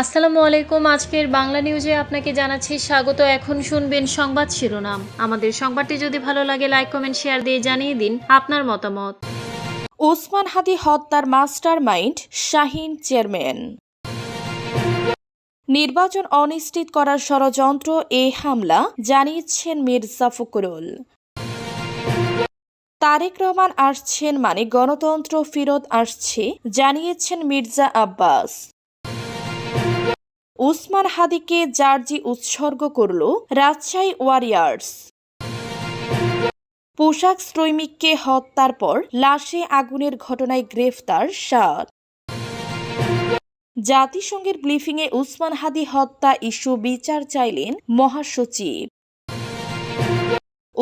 আসসালামু আলাইকুম। আজকের বাংলা নিউজে আপনাকে জানাচ্ছি স্বাগত। এখন শুনবেন সংবাদ শিরোনাম। আমাদের সংবাদটি যদি ভালো লাগে লাইক কমেন্ট শেয়ার দিয়ে জানিয়ে দিন আপনার মতামত। ওসমান হাদি হত্যার মাস্টার মাইন্ড শাহিন চেয়ারম্যান। নির্বাচন অনিশ্চিত করার ষড়যন্ত্র, এ হামলা, জানিয়েছেন মির্জা ফখরুল। তারেক রহমান আসছেন মানে গণতন্ত্র ফিরত আসছে, জানিয়েছেন মির্জা আব্বাস। উসমান হাদিকে জার্জি উৎসর্গ করল রাজশাহী ওয়ারিয়ার্স। পোশাক শ্রমিককে হত্যার পর লাশে আগুনের ঘটনায় গ্রেফতার সাত। জাতিসংঘের ব্লিফিংয়ে উসমান হাদি হত্যা ইস্যু বিচার চাইলেন মহাসচিব।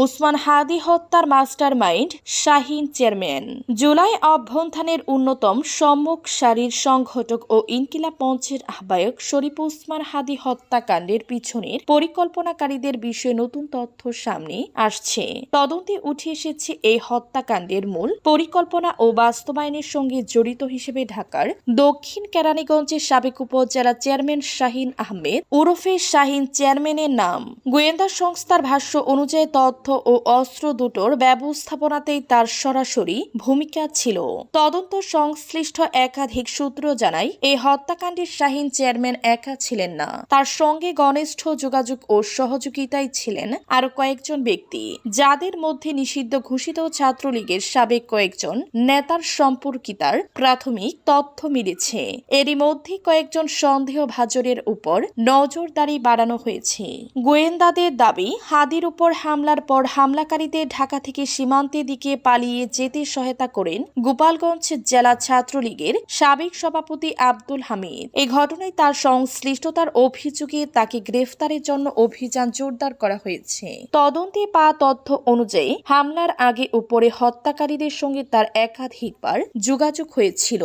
ওসমান হাদি হত্যার master mind Shahin chairman. July অভ্যন্থানের অন্যতম সম্মুখ সারির সংঘটক ও ইনকিলা মঞ্চের আহ্বায়ক শরীফ ওসমান হাদি হত্যাকাণ্ডের পিছনের পরিকল্পনাকারীদের বিষয়ে নতুন তথ্য সামনে আসছে। তদন্তে উঠে এসেছে এই হত্যাকাণ্ডের মূল পরিকল্পনা ও বাস্তবায়নের সঙ্গে জড়িত হিসেবে ঢাকার দক্ষিণ কেরানীগঞ্জের সাবেক উপজেলা চেয়ারম্যান শাহিন আহমেদ ওরফে শাহিন চেয়ারম্যানের নাম। গোয়েন্দা সংস্থার ভাষ্য অনুযায়ী তথ্য ও অস্ত্র দুটোর ব্যবস্থাপনাতেই তার সরাসরি ভূমিকা ছিল। তদন্ত সংশ্লিষ্ট একাধিক সূত্র জানায়, এই হত্যাকাণ্ডের শাহিন চেয়ারম্যান একা ছিলেন না। তার সঙ্গে ঘনিষ্ঠ যোগাযোগ ও সহযোগিতায় ছিলেন আরও কয়েকজন ব্যক্তি, যাদের মধ্যে নিষিদ্ধ ঘোষিত ছাত্রলীগের সাবেক কয়েকজন নেতার সম্পর্কিতার প্রাথমিক তথ্য মিলেছে। এরই মধ্যে কয়েকজন সন্দেহভাজনের উপর নজরদারি বাড়ানো হয়েছে। গোয়েন্দাদের দাবি, হাদির উপর হামলার পর হামলাকারীদের ঢাকা থেকে সীমান্তের দিকে পালিয়ে যেতে সহায়তা করেন গোপালগঞ্জ জেলা ছাত্রলীগের সাবেক সভাপতি আব্দুল হামিদ। এই ঘটনায় তার সংশ্লিষ্টতার অভিযোগে তাকে গ্রেফতারের জন্য অভিযান জোরদার করা হয়েছে। তদন্তে পা তথ্য অনুযায়ী হামলার আগে উপরে হত্যাকারীদের সঙ্গে তার একাধিকবার যোগাযোগ হয়েছিল।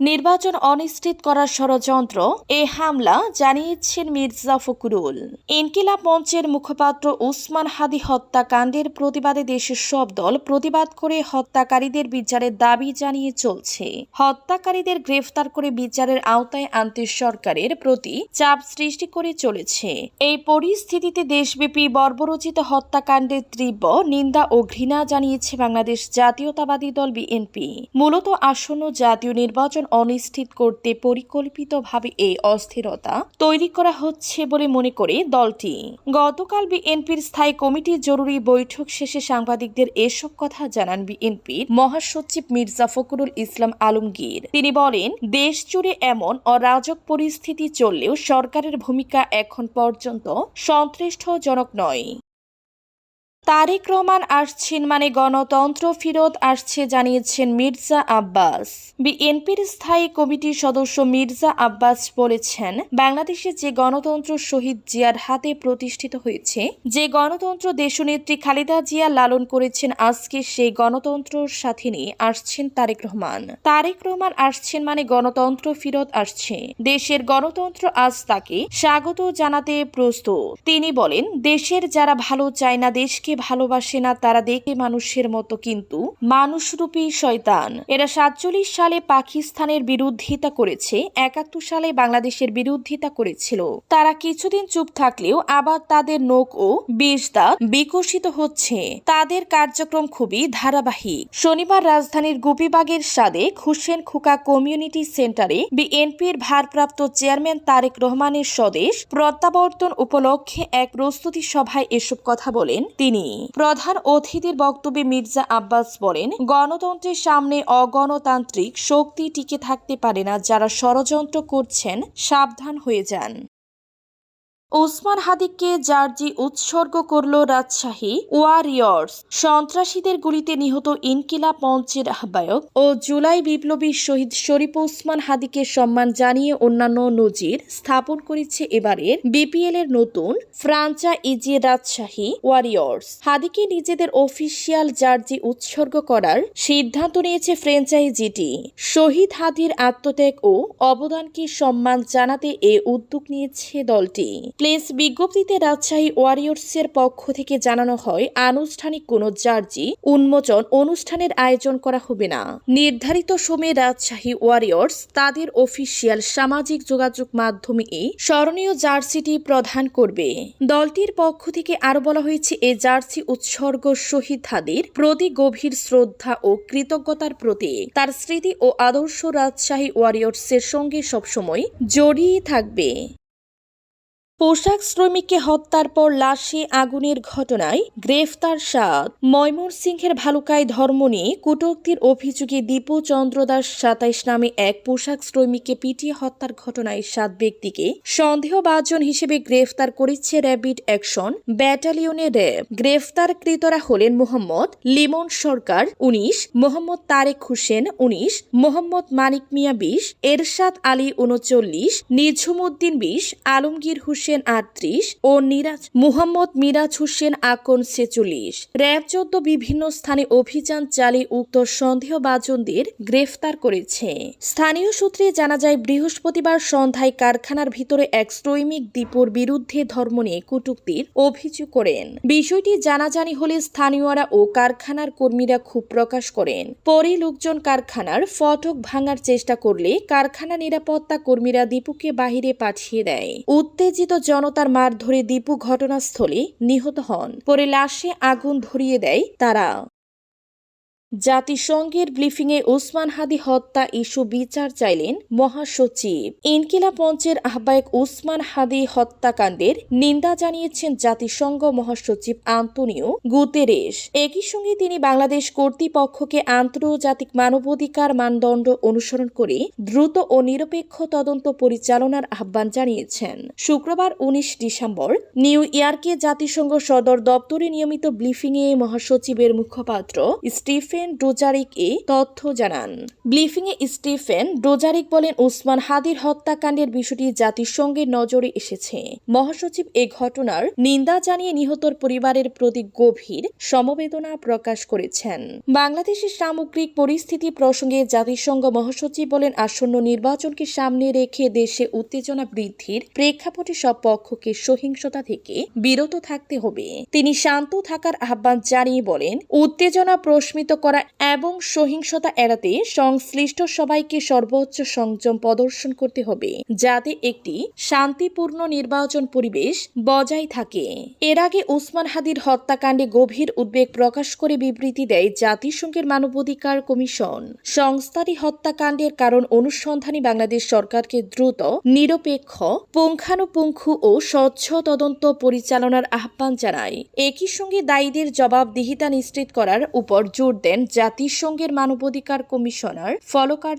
নির্বাচন অনিশ্চিত করার ষড়যন্ত্র, এ হামলা জানিয়েছেন মির্জা ফখরুল। ইনকিলাব মঞ্চের মুখপাত্র উসমান হাদি হত্যাকাণ্ডের প্রতিবাদে দেশের সব দল প্রতিবাদ করে হত্যাকারীদের বিচারের দাবি জানিয়ে চলছে। হত্যাকারীদের গ্রেফতার করে বিচারের আওতায় আনতে সরকারের প্রতি চাপ সৃষ্টি করে চলেছে। এই পরিস্থিতিতে দেশব্যাপী বর্বরচিত হত্যাকাণ্ডের তীব্র নিন্দা ও ঘৃণা জানিয়েছে বাংলাদেশ জাতীয়তাবাদী দল বিএনপি। মূলত আসন্ন জাতীয় নির্বাচন অনিশ্চিত করতে পরিকল্পিতভাবে এই অস্থিরতা তৈরি করা হচ্ছে বলে মনে করে দলটি। গতকাল বিএনপির স্থায়ী কমিটির জরুরি বৈঠক শেষে সাংবাদিকদের এসব কথা জানান বিএনপির মহাসচিব মির্জা ফখরুল ইসলাম আলমগীর। তিনি বলেন, দেশ জুড়ে এমন অরাজক পরিস্থিতি চললেও সরকারের ভূমিকা এখন পর্যন্ত সন্তুষ্টজনক নয়। তারেক রহমান আসছেন মানে গণতন্ত্র ফিরত আসছে, জানিয়েছেন মির্জা আব্বাস। বিএনপির স্থায়ী কমিটির সদস্য মির্জা আব্বাস বলেছেন, বাংলাদেশে যে গণতন্ত্র শহীদ জিয়ার হাতে প্রতিষ্ঠিত হয়েছে, যে গণতন্ত্র দেশনেত্রী খালেদা জিয়া লালন করেছেন, আজকে সেই গণতন্ত্রর সাথে নিয়ে আসছেন তারেক রহমান। তারেক রহমান আসছেন মানে গণতন্ত্র ফিরত আসছে, দেশের গণতন্ত্র আজ তাকে স্বাগত জানাতে প্রস্তুত। তিনি বলেন, দেশের যারা ভালো চায় না, দেশকে ভালোবাসে না, তারা দেখে মানুষের মতো কিন্তু। মানুষরূপী শয়তান। এরা সাতচল্লিশ সালে পাকিস্তানের বিরোধিতা করেছে, একাত্তর সালে বাংলাদেশের বিরোধিতা করেছিল। তারা কিছুদিন চুপ থাকলেও আবার তাদের নোক ও বিষ দাঁত বিকশিত হচ্ছে। তাদের কার্যক্রম খুবই ধারাবাহিক। শনিবার রাজধানীর গোপীবাগের সাদেক হুসেন খুকা কমিউনিটি সেন্টারে বিএনপির ভারপ্রাপ্ত চেয়ারম্যান তারেক রহমানের স্বদেশ প্রত্যাবর্তন উপলক্ষে এক প্রস্তুতি সভায় এসব কথা বলেন তিনি। প্রধান অতিথির বক্তব্যে মির্জা আব্বাস বলেন, গণতন্ত্রের সামনে অগণতান্ত্রিক শক্তি টিকে থাকতে পারে না যারা ষড়যন্ত্র করছেন, সাবধান হয়ে যান। ওসমান হাদিককে জার্জি উৎসর্গ করল রাজশাহী ওয়ারিয়র্স। সন্ত্রাসীদের গুলিতে নিহত ইনকিলাব মঞ্চের আহ্বায়ক ও জুলাই বিপ্লবী শহীদ শরীফ ওসমান হাদিকে সম্মান জানিয়ে অন্যান্য নজির স্থাপন করেছে এবারের বিপিএল এর নতুন ফ্রাঞ্চাইজি রাজশাহী ওয়ারিয়র্স। হাদিকে নিজেদের অফিসিয়াল জার্জি উৎসর্গ করার সিদ্ধান্ত নিয়েছে ফ্র্যাঞ্চাইজিটি শহীদ হাদির আত্মত্যাগ ও অবদানকে সম্মান জানাতে এ উদ্যোগ নিয়েছে দলটি। প্লেস বিজ্ঞপ্তিতে রাজশাহী ওয়ারিয়র্সের পক্ষ থেকে জানানো হয়, আনুষ্ঠানিক কোনো জার্জি, উন্মোচন, অনুষ্ঠানের আয়োজন করা হবে না। নির্ধারিত সময়ে রাজশাহী ওয়ারিয়র্স তাদের অফিসিয়াল সামাজিক যোগাযোগ মাধ্যমে স্মরণীয় জার্সিটি প্রদান করবে। দলটির পক্ষ থেকে আরও বলা হয়েছে এই জার্সি উৎসর্গ শহীদাদের প্রতি গভীর শ্রদ্ধা ও কৃতজ্ঞতার প্রতি তার স্মৃতি ও আদর্শ রাজশাহী ওয়ারিয়র্সের সঙ্গে সবসময় জড়িয়ে থাকবে। পোশাক শ্রমিককে হত্যার পর লাশে আগুনের ঘটনায় গ্রেফতার সাত। ময়মনসিংহের ভালুকায় ধর্ম নিয়ে কটুক্তির অভিযোগে দীপু চন্দ্র দাস সাতাইশ নামে এক পোশাক শ্রমিককে পিটিয়ে হত্যার ঘটনায় সাত ব্যক্তিকে সন্দেহভাজন হিসেবে গ্রেফতার করেছে র্যাপিড অ্যাকশন ব্যাটালিয়নের র্যাব। গ্রেফতারকৃতরা হলেন মোহাম্মদ লিমন সরকার উনিশ, মোহাম্মদ তারেক হোসেন উনিশ, মোহাম্মদ মানিক মিয়া বিশ, এরশাদ আলী উনচল্লিশ, নিঝুমুদ্দিন বিশ, আলমগীর হোসেন আটত্রিশ ও নিরাজ, মুহাম্মদ মিরাজ হোসেন আকন ছেচল্লিশ। র্যাব চোদ্দ বিভিন্ন স্থানে অভিযান চালিয়ে উক্ত সন্দেহভাজনদের গ্রেফতার করেছে। স্থানীয় সূত্রে জানা যায়, বৃহস্পতিবার সন্ধ্যায় কারখানার ভিতরে এক শ্রমিক দীপুর বিরুদ্ধে ধর্ম নিয়ে কটুক্তির অভিযোগ করেন। বিষয়টি জানাজানি হলে স্থানীয়রা ও কারখানার কর্মীরা ক্ষোভ প্রকাশ করেন। পরে লোকজন কারখানার ফটক ভাঙার চেষ্টা করলে কারখানা নিরাপত্তা কর্মীরা দীপুকে বাহিরে পাঠিয়ে দেয়। উত্তেজিত জনতার মার ধরে দীপু ঘটনাস্থলে নিহত হন। পরে লাশে আগুন ধরিয়ে দেয় তারা। জাতিসংঘের ব্রিফিংয়ে ওসমান হাদি হত্যা ইস্যু বিচার চাইলেন মহাসচিব। ইনকিলা মঞ্চের আহ্বায়ক ওসমান হাদি হত্যাকাণ্ডের নিন্দা জানিয়েছেন জাতিসংঘ মহাসচিব আন্তনিও গুতেরেস একই সঙ্গে তিনি বাংলাদেশ কর্তৃপক্ষকে আন্তর্জাতিক মানবাধিকার মানদণ্ড অনুসরণ করে দ্রুত ও নিরপেক্ষ তদন্ত পরিচালনার আহ্বান জানিয়েছেন। শুক্রবার উনিশ ডিসেম্বর নিউ ইয়র্কে জাতিসংঘ সদর দপ্তরে নিয়মিত ব্রিফিংয়ে মহাসচিবের মুখপাত্র স্টিফেন ডোজারিক এ তথ্য জানান। ব্রিফিংয়ে স্টিফেন, ডোজারিক বলেন ওসমান হাদির হত্যাকাণ্ডের বিষয়টি জাতিসংঘের নজরে এসেছে। মহাসচিব এ ঘটনার নিন্দা জানিয়ে নিহতর পরিবারের প্রতি গভীর সমবেদনা প্রকাশ করেছেন। বাংলাদেশের সামগ্রিক পরিস্থিতি প্রসঙ্গে জাতিসংঘ মহাসচিব বলেন, আসন্ন নির্বাচনকে সামনে রেখে দেশে উত্তেজনা বৃদ্ধির প্রেক্ষাপটে সব পক্ষকে সহিংসতা থেকে বিরত থাকতে হবে। তিনি শান্ত থাকার আহ্বান জানিয়ে বলেন, উত্তেজনা প্রশমিত করা এবং সহিংসতা এড়াতে সংশ্লিষ্ট সবাইকে সর্বোচ্চ সংযম প্রদর্শন করতে হবে, যাতে একটি শান্তিপূর্ণ নির্বাচন পরিবেশ বজায় থাকে। এর আগে উসমান হাদির হত্যাকাণ্ডে গভীর উদ্বেগ প্রকাশ করে বিবৃতি দেয় জাতিসংঘের মানবাধিকার কমিশন। সংস্থাটি হত্যাকাণ্ডের কারণ অনুসন্ধানী বাংলাদেশ সরকারকে দ্রুত, নিরপেক্ষ, পুঙ্খানুপুঙ্খ ও স্বচ্ছ তদন্ত পরিচালনার আহ্বান জানায়। একই সঙ্গে দায়ীদের জবাবদিহিতা নিশ্চিত করার উপর জোর দেন জাতিসংঘের মানবাধিকার কমিশনার ফলোকার